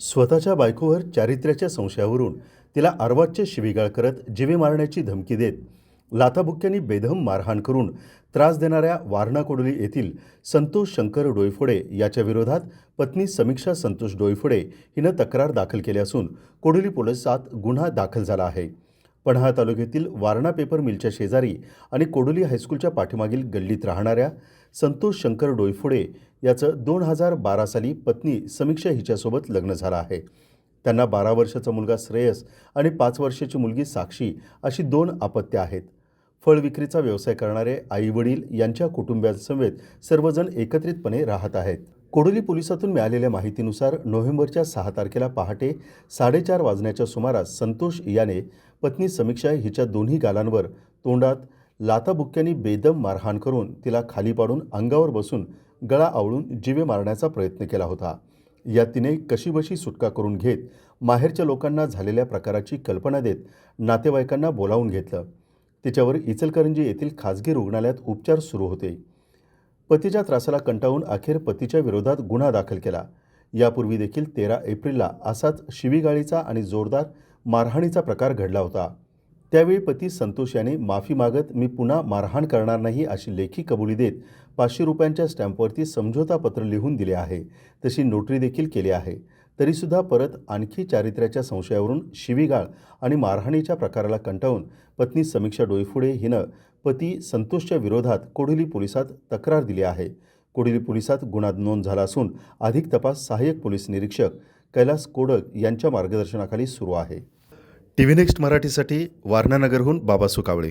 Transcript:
स्वतःच्या बायकोवर चारित्र्याच्या संशयावरून तिला अर्वाच्य शिवीगाळ करत जीवे मारण्याची धमकी देत लाथाबुक्क्यांनी बेधम मारहाण करून त्रास देणाऱ्या वारणाकोडोली येथील संतोष शंकर डोईफोडे याच्या विरोधात पत्नी समीक्षा संतोष डोईफोडे हिनं तक्रार दाखल केली असून कोडोली पोलिसात गुन्हा दाखल झाला आहे. पन्हाळा तालुक्यातील वारणा पेपर मिलच्या शेजारी आणि कोडोली हायस्कूलच्या पाठीमागील गल्लीत राहणाऱ्या संतोष शंकर डोईफोडे याचं दोन हजार बारा साली पत्नी समीक्षा हिच्यासोबत लग्न झालं आहे. त्यांना बारा वर्षाचा मुलगा श्रेयस आणि पाच वर्षाची मुलगी साक्षी अशी दोन अपत्य आहेत. फळ विक्रीचा व्यवसाय करणारे आई वडील यांच्या कुटुंबियांसमवेत सर्वजण एकत्रितपणे राहत आहेत. कोडोली पोलिसातून मिळालेल्या माहितीनुसार नोव्हेंबरच्या सहा तारखेला पहाटे साडेचार वाजण्याच्या सुमारास संतोष याने पत्नी समीक्षा हिच्या दोन्ही गालांवर तोंडात लाथाबुक्क्यांनी बेदम मारहाण करून तिला खाली पाडून अंगावर बसून गळा आवळून जीवे मारण्याचा प्रयत्न केला होता. या तिने कशीबशी सुटका करून घेत माहेरच्या लोकांना झालेल्या प्रकाराची कल्पना देत नातेवाईकांना बोलावून घेतलं. तिच्यावर इचलकरंजी येथील खाजगी रुग्णालयात उपचार सुरू होते. पतीच्या त्रासाला कंटाळून अखेर पतीच्या विरोधात गुन्हा दाखल केला. यापूर्वी देखील तेरा एप्रिलला असाच शिवीगाळीचा आणि जोरदार मारहाणीचा प्रकार घडला होता. त्यावेळी पती संतोष याने माफी मागत मी पुन्हा मारहाण करणार नाही अशी लेखी कबुली देत पाचशे रुपयांच्या स्टॅम्पवरती समझोता पत्र लिहून दिले आहे. तशी नोटरी देखील केली आहे. तरीसुद्धा परत आणखी चारित्र्याच्या संशयावरून शिवीगाळ आणि मारहाणीच्या प्रकाराला कंटाळून पत्नी समीक्षा डोईफुडे हिनं पती संतोषच्या विरोधात कोढिली पोलिसात तक्रार दिली आहे. कोढिली पोलिसात गुन्हा नोंद झाला असून अधिक तपास सहाय्यक पोलीस निरीक्षक कैलास कोडक यांच्या मार्गदर्शनाखाली सुरू आहे. टी व्ही नेक्स्ट मराठीसाठी वारणानगरहून बाबा सुकावळे